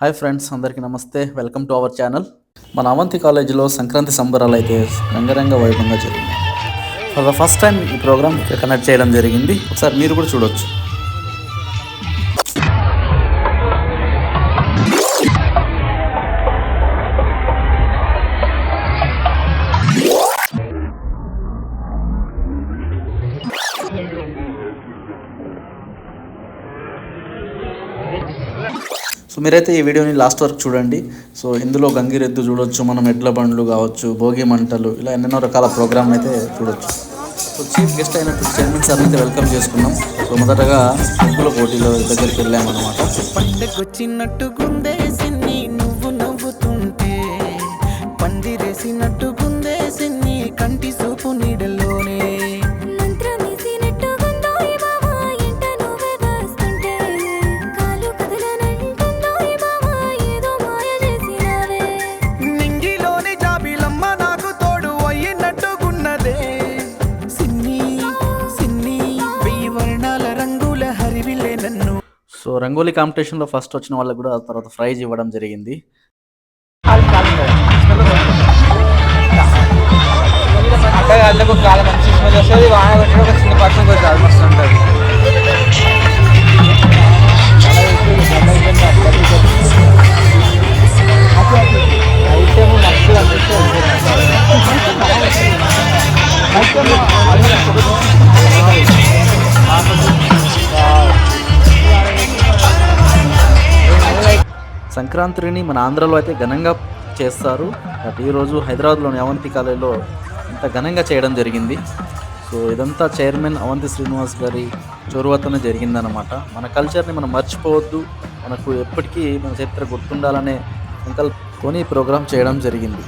Hi friends అందరికీ నమస్తే. Welcome to our channel. మన అవంతి కాలేజీలో సంక్రాంతి సంబరాలు అయితే రంగరంగ వైభవంగా జరిగింది ఫర్ ద ఫస్ట్ టైం ఈ ప్రోగ్రామ్ కనెక్ట్ చేయడం జరిగింది. ఒకసారి మీరు కూడా చూడొచ్చు. సో మీరైతే ఈ వీడియోని లాస్ట్ వరకు చూడండి. సో ఇందులో గంగిరెద్దు చూడొచ్చు మనం ఎడ్ల బండ్లు కావచ్చు భోగి మంటలు ఇలా ఎన్నెన్నో రకాల ప్రోగ్రామ్ అయితే చూడొచ్చు. సో చీఫ్ గెస్ట్ అయినప్పుడు చైర్మన్ సార్ అయితే వెల్కమ్ చేసుకున్నాం సో మొదటగా ముగ్గుల పోటీలో దగ్గరికి వెళ్ళామన్నమాట. పండగొచ్చినట్టు గుందేసి సో రంగోలీ కాంపిటీషన్లో ఫస్ట్ వచ్చిన వాళ్ళకి కూడా తర్వాత ప్రైజ్ ఇవ్వడం జరిగింది. అంటే చాలా మంచి స్మెల్ వస్తుంది వాన ఒక చిన్న చాలా మస్తు ఉంటుంది ఐటమ్ మంచిగా సంక్రాంతిని మన ఆంధ్రలో అయితే ఘనంగా చేస్తారు. బట్ ఈరోజు హైదరాబాద్లోని అవంతి కాలేజీలో ఇంత ఘనంగా చేయడం జరిగింది. సో ఇదంతా చైర్మన్ అవంతి శ్రీనివాస్ గారి చొరవతోనే జరిగిందనమాట మన కల్చర్ని మనం మర్చిపోవద్దు. మనకు ఎప్పటికీ మన చరిత్ర గుర్తుండాలనే సంకల్పంతో ఈ ప్రోగ్రాం చేయడం జరిగింది.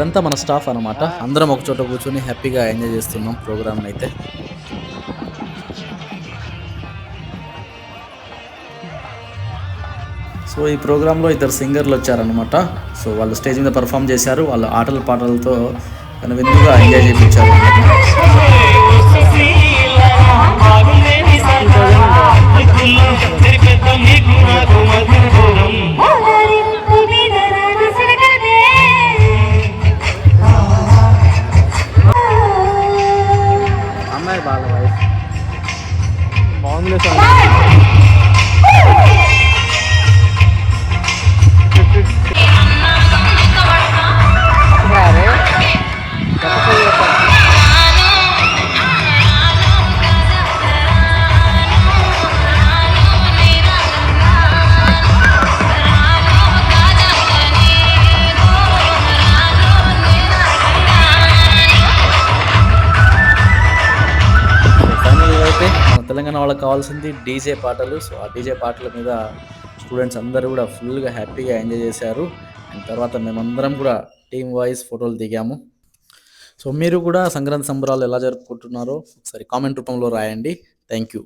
వీళ్ళంతా మన స్టాఫ్ అనమాట అందరం ఒక చోట కూర్చొని హ్యాపీగా ఎంజాయ్ చేస్తున్నాం ప్రోగ్రామ్ అయితే. సో ఈ ప్రోగ్రాంలో ఇద్దరు సింగర్లు వచ్చారనమాట సో వాళ్ళు స్టేజ్ మీద పర్ఫామ్ చేశారు. వాళ్ళ ఆటల పాటలతో విందుగా ఎంజాయ్ చేయించారు తెలంగాణ వాళ్ళకి కావాల్సింది డీజే పాటలు. సో ఆ డీజే పాటల మీద స్టూడెంట్స్ అందరూ కూడా ఫుల్గా హ్యాపీగా ఎంజాయ్ చేశారు. అండ్ తర్వాత మేమందరం కూడా టీమ్ వైజ్ ఫోటోలు దిగాము. సో మీరు కూడా సంక్రాంతి సంబరాలు ఎలా జరుపుకుంటున్నారో ఒకసారి కామెంట్ రూపంలో రాయండి. Thank you.